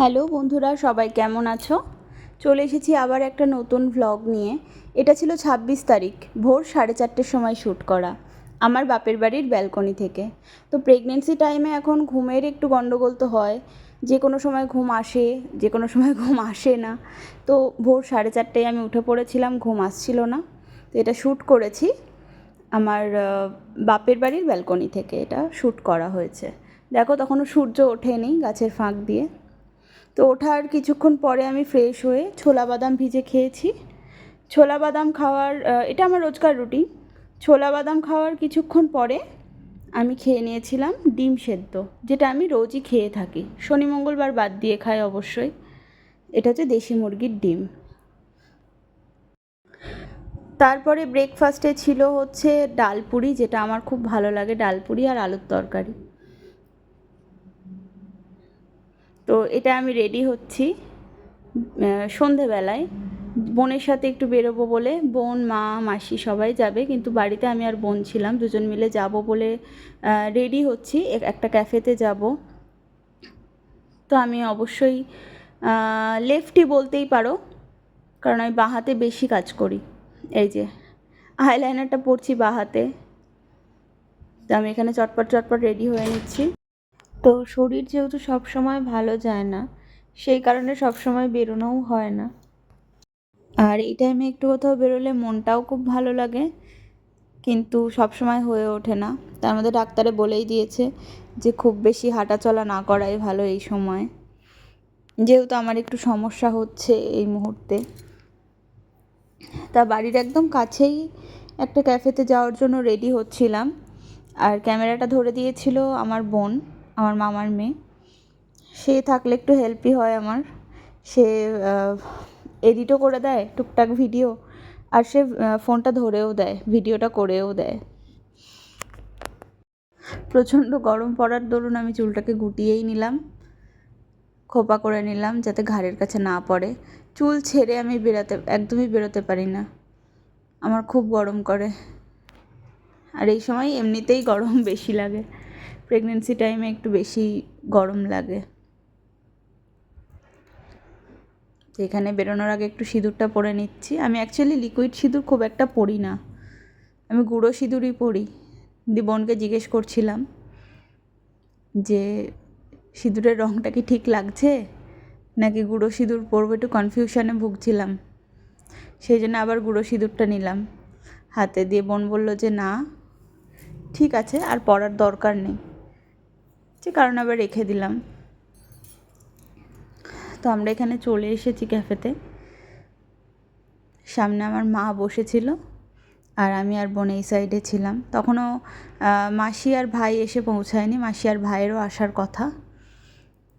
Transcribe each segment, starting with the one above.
Hello বন্ধুরা, সবাই কেমন আছো? চলে এসেছি আবার একটা নতুন ভ্লগ নিয়ে। এটা ছিল ছাব্বিশ তারিখ, ভোর সাড়ে চারটের সময় শ্যুট করা, আমার বাপের বাড়ির ব্যালকনি থেকে। তো প্রেগনেন্সি টাইমে এখন ঘুমের একটু গণ্ডগোল তো হয়, যে কোনো সময় ঘুম আসে, যে কোনো সময় ঘুম আসে না। তো ভোর সাড়ে চারটেয় আমি উঠে পড়েছিলাম, ঘুম আসছিল না। তো এটা শ্যুট করেছি, আমার বাপের বাড়ির ব্যালকনি থেকে এটা শ্যুট করা হয়েছে। দেখো তখনও সূর্য ওঠেনি গাছের ফাঁক দিয়ে। তো ওঠার কিছুক্ষণ পরে আমি ফ্রেশ হয়ে ছোলা বাদাম ভিজে খেয়েছি। ছোলা বাদাম খাওয়ার এটা আমার রোজকার রুটি ছোলা বাদাম খাওয়ার কিছুক্ষণ পরে আমি খেয়ে নিয়েছিলাম ডিম সেদ্ধ, যেটা আমি রোজই খেয়ে থাকি। শনি মঙ্গলবার বাদ দিয়ে খাই অবশ্যই। এটা হচ্ছে দেশি মুরগির ডিম। তারপরে ব্রেকফাস্টে ছিল হচ্ছে ডালপুরি যেটা আমার খুব ভালো লাগে ডালপুরি আর আলুর তরকারি। তো এটা আমি রেডি হচ্ছি সন্ধেবেলায়। বোনের সাথে একটু বেরোবো বলে, বোন, মা, মাসি সবাই যাবে, কিন্তু বাড়িতে আমি আর বোন ছিলাম, দুজন মিলে যাব বলে রেডি হচ্ছি। একটা ক্যাফেতে যাব। তো আমি অবশ্যই লেফটই বলতেই পারো, কারণ আমি বাঁ হাতে বেশি কাজ করি। এই যে আইলাইনারটা পরছি বাঁ হাতে। তো আমি এখানে চটপট চটপট রেডি হয়ে নিচ্ছি। তো শরীর যেহেতু সব সময় ভালো যায় না, সেই কারণে সব সময় বেরোনোও হয় না। আর এই টাইমে একটু কোথাও বেরোলে মনটাও খুব ভালো লাগে, কিন্তু সব সময় হয়ে ওঠে না। তার মধ্যে ডাক্তারে বলেই দিয়েছে যে, খুব বেশি হাঁটাচলা না করাই ভালো এই সময়। যেহেতু আমার একটু সমস্যা হচ্ছে এই মুহূর্তে। তা বাড়ির একদম কাছেই একটা ক্যাফেতে যাওয়ার জন্য রেডি হচ্ছিলাম। আর ক্যামেরাটা ধরে দিয়েছিল আমার বোন। আমার মামার মেয়ে। সে থাকলে একটু হেল্পই হয় আমার। সে এডিটও করে দেয়, টুকটাক ভিডিও আর সে ফোনটা ধরেও দেয় ভিডিওটা করেও দেয়। প্রচণ্ড গরম পড়ার দরুন আমি চুলটাকে গুটিয়েই নিলাম, খোপা করে নিলাম যাতে ঘাড়ের কাছে না পড়ে। চুল ছেড়ে আমি বেরোতে, একদমই বেরোতে পারি না। আমার খুব গরম করে। আর এই সময় এমনিতেই গরম বেশি লাগে। প্রেগনেন্সি টাইমে একটু বেশি গরম লাগে। এখানে বেরোনোর আগে একটু সিঁদুরটা পরে নিচ্ছি। আমি অ্যাকচুয়ালি লিকুইড সিঁদুর খুব একটা পরি না। আমি গুঁড়ো সিঁদুরই পরি। দি বোনকে জিজ্ঞেস করছিলাম যে, সিঁদুরের রঙটা কি ঠিক লাগছে? নাকি গুঁড়ো সিঁদুর পরবো একটু কনফিউশনে ভুগছিলাম। সেই জন্য আবার গুঁড়ো সিঁদুরটা নিলাম। হাতে দিয়ে বোন বলল যে, না, ঠিক আছে, আর পরার দরকার নেই। যে কারণ আবার রেখে দিলাম। তো আমরা এখানে চলে এসেছি ক্যাফেতে। সামনে আমার মা বসেছিল আর আমি আর বোন এই সাইডে ছিলাম। তখনও মাসি আর ভাই এসে পৌঁছায়নি। মাসি আর ভাইয়েরও আসার কথা।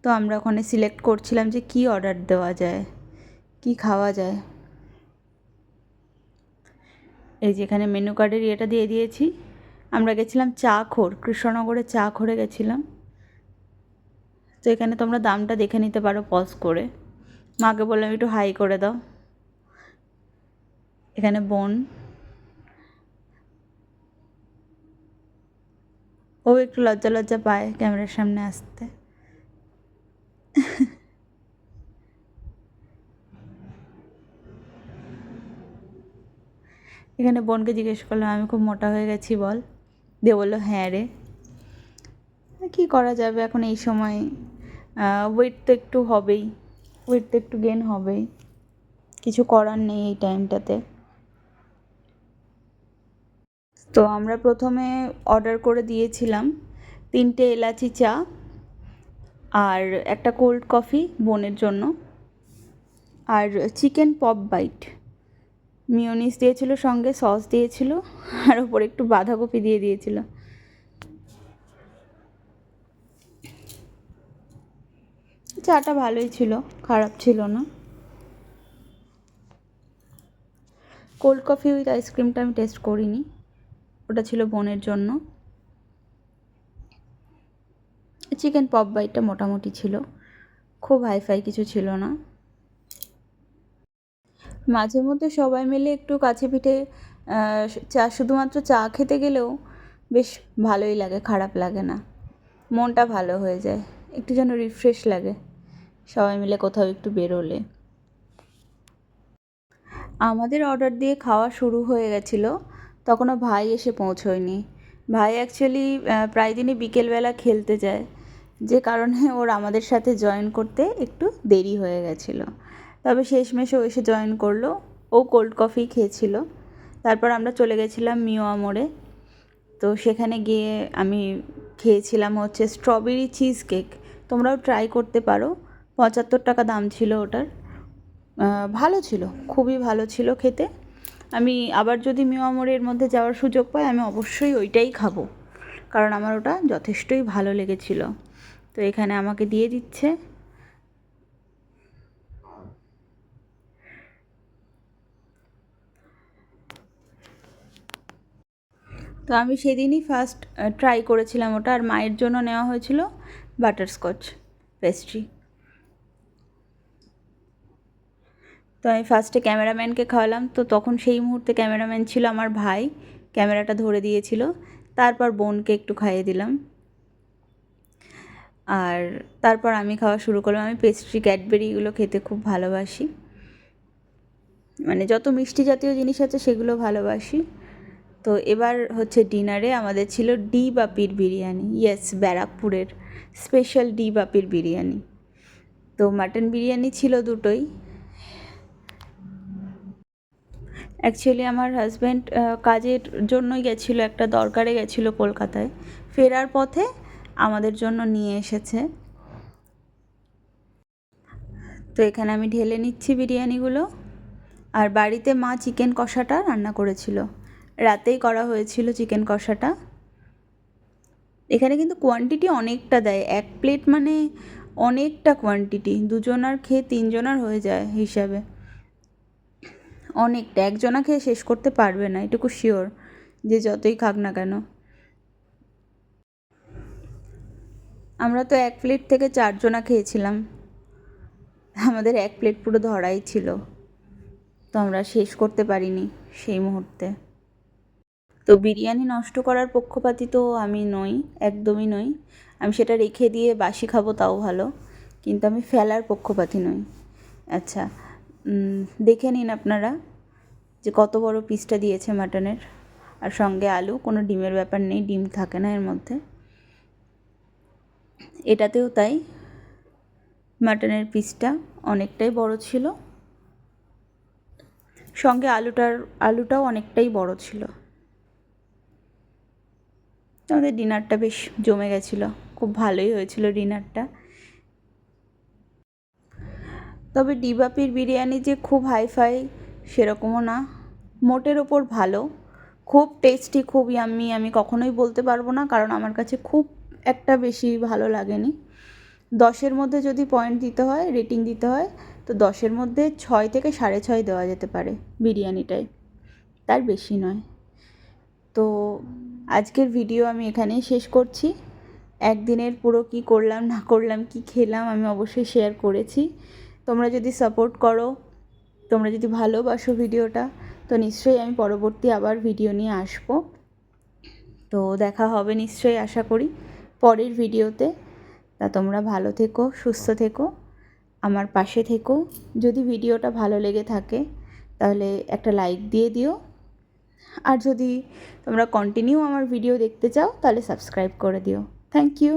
তো আমরা ওখানে সিলেক্ট করছিলাম যে কি অর্ডার দেওয়া যায়, কি খাওয়া যায়। এই যে এখানে মেনু কার্ডের ইয়েটা দিয়ে দিয়েছি। আমরা গেছিলাম চা খোর কৃষ্ণনগরে চা খোরে গেছিলাম। তো এখানে তোমরা দামটা দেখে নিতে পারো পজ করে। মাকে বললাম, একটু হাই করে দাও। এখানে বোন। ও একটু লজ্জা লজ্জা পায় ক্যামেরার সামনে আসতে। এখানে বোনকে জিজ্ঞেস করলাম, আমি খুব মোটা হয়ে গেছি বল? দিয়ে বলল হ্যাঁ রে। কী করা যাবে এখন এই সময়? ওয়েট তো একটু হবেই ওয়েট তো একটু গেন হবেই। কিছু করার নেই এই টাইমটাতে তো আমরা প্রথমে অর্ডার করে দিয়েছিলাম তিনটে এলাচি চা আর একটা কোল্ড কফি বোনের জন্য। আর চিকেন পপ বাইট মিওনিস দিয়েছিল সঙ্গে সস দিয়েছিল, আর ওপরে একটু বাঁধাকপি দিয়ে দিয়েছিল। চাটা ভালোই ছিল, খারাপ ছিল না। কোল্ড কফি উইথ আইসক্রিমটা আমি টেস্ট করিনি, ওটা ছিল বোনের জন্য। চিকেন পপ বাইটটা মোটামুটি ছিল, খুব হাইফাই কিছু ছিল না। মাঝে মধ্যে সবাই মিলে একটু কাছে পিঠে চা শুধুমাত্র চা খেতে গেলেও বেশ ভালোই লাগে, খারাপ লাগে না। মনটা ভালো হয়ে যায়, একটু যেন রিফ্রেশ লাগে। সবাই মিলে কোথাও একটু বেরোলে। আমাদের অর্ডার দিয়ে খাওয়া শুরু হয়ে গেছিল। তখনও ভাই এসে পৌঁছোয়নি। ভাই অ্যাকচুয়ালি প্রায় দিনই বিকেলবেলা খেলতে যায়। যে কারণে ওর আমাদের সাথে জয়েন করতে একটু দেরি হয়ে গেছিল। তবে শেষমেশ ও এসে জয়েন করল। ও কোল্ড কফি খেয়েছিল। তারপর আমরা চলে গেছিলাম মিওয়া মোড়ে তো সেখানে গিয়ে আমি খেয়েছিলাম হচ্ছে স্ট্রবেরি চিজ কেক তোমরাও ট্রাই করতে পারো। পঁচাত্তর টাকা দাম ছিল ওটার। ভালো ছিল, খুবই ভালো ছিল খেতে। আমি আবার যদি মিওয়া মোড়ের মধ্যে যাওয়ার সুযোগ পাই, আমি অবশ্যই ওইটাই খাব। কারণ আমার ওটা যথেষ্টই ভালো লেগেছিল। তো এখানে আমাকে দিয়ে দিচ্ছে। তো আমি সেদিনই ফার্স্ট ট্রাই করেছিলাম ওটা। আর মায়ের জন্য নেওয়া হয়েছিল বাটারস্কচ পেস্ট্রি তো আমি ফার্স্টে ক্যামেরাম্যানকে খাওয়ালাম। তো তখন সেই মুহূর্তে ক্যামেরাম্যান ছিল আমার ভাই। ক্যামেরাটা ধরে দিয়েছিল। তারপর বোনকে একটু খাইয়ে দিলাম। আর তারপর আমি খাওয়া শুরু করলাম। আমি পেস্ট্রি ক্যাডবেরিগুলো খেতে খুব ভালোবাসি। মানে যত মিষ্টি জাতীয় জিনিস আছে সেগুলো ভালোবাসি। তো এবার হচ্ছে ডিনারে আমাদের ছিল ডি বাপির বিরিয়ানি। ইয়েস ব্যারাকপুরের স্পেশাল ডি বাপির বিরিয়ানি। তো মাটন বিরিয়ানি ছিল দুটোই। অ্যাকচুয়ালি আমার হাজব্যান্ড কাজের জন্যই গেছিল, একটা দরকারে গেছিল কলকাতায়। ফেরার পথে আমাদের জন্য নিয়ে এসেছে। তো এখানে আমি ঢেলে নিচ্ছি বিরিয়ানিগুলো। আর বাড়িতে মা চিকেন কষাটা রান্না করেছিল। রাতেই করা হয়েছিল চিকেন কষাটা। এখানে কিন্তু কোয়ান্টিটি অনেকটা দেয়। এক প্লেট মানে অনেকটা কোয়ান্টিটি দুজনার খেয়ে তিনজনার হয়ে যায় হিসাবে। অনেকটা একজনা খেয়ে শেষ করতে পারবে না, এটুকু শিওর যে যতই খাক না কেন। আমরা তো এক প্লেট থেকে চারজনা খেয়েছিলাম। আমাদের এক প্লেট পুরো ধরাই ছিল। তো আমরা শেষ করতে পারিনি সেই মুহূর্তে। তো বিরিয়ানি নষ্ট করার পক্ষপাতি তো আমি নই, একদমই নই। আমি সেটা রেখে দিয়ে বাসি খাব তাও ভালো, কিন্তু আমি ফেলার পক্ষপাতি নই। আচ্ছা দেখে নিন আপনারা যে কত বড় পিসটা দিয়েছে মাটনের আর সঙ্গে আলু, কোনো ডিমের ব্যাপার নেই, ডিম থাকে না এর মধ্যে। এটাতেও তাই মাটনের পিসটা অনেকটাই বড় ছিল। সঙ্গে আলুটার, আলুটাও অনেকটাই বড় ছিল। আমাদের ডিনারটা বেশ জমে গেছিল। খুব ভালোই হয়েছিল ডিনারটা তবে ডিবাপির বিরিয়ানি যে খুব হাইফাই, সেরকমও না। মোটের ওপর ভালো। খুব টেস্টি খুব ইয়াম্মি আমি কখনোই বলতে পারব না, কারণ আমার কাছে খুব একটা বেশি ভালো লাগেনি। দশের মধ্যে যদি পয়েন্ট দিতে হয় রেটিং দিতে হয়, তো দশের মধ্যে ছয় থেকে সাড়ে ছয় দেওয়া যেতে পারে বিরিয়ানিটায় তার বেশি নয়। তো আজকের ভিডিও আমি এখানেই শেষ করছি। একদিনের পুরো কি করলাম, না করলাম, কি খেলাম, আমি অবশ্যই শেয়ার করেছি। তোমরা যদি সাপোর্ট করো, তোমরা যদি ভালোবাসো ভিডিওটা, তো নিশ্চয়ই আমি পরবর্তী আবার ভিডিও নিয়ে আসব। তো দেখা হবে নিশ্চয়ই, আশা করি, পরের ভিডিওতে। তা তোমরা ভালো থেকো, সুস্থ থেকো, আমার পাশে থেকো। যদি ভিডিওটা ভালো লেগে থাকে, তাহলে একটা লাইক দিয়ে দিও। আর যদি তোমরা কন্টিনিউ আমার ভিডিও দেখতে চাও, তাহলে সাবস্ক্রাইব করে দিও। Thank you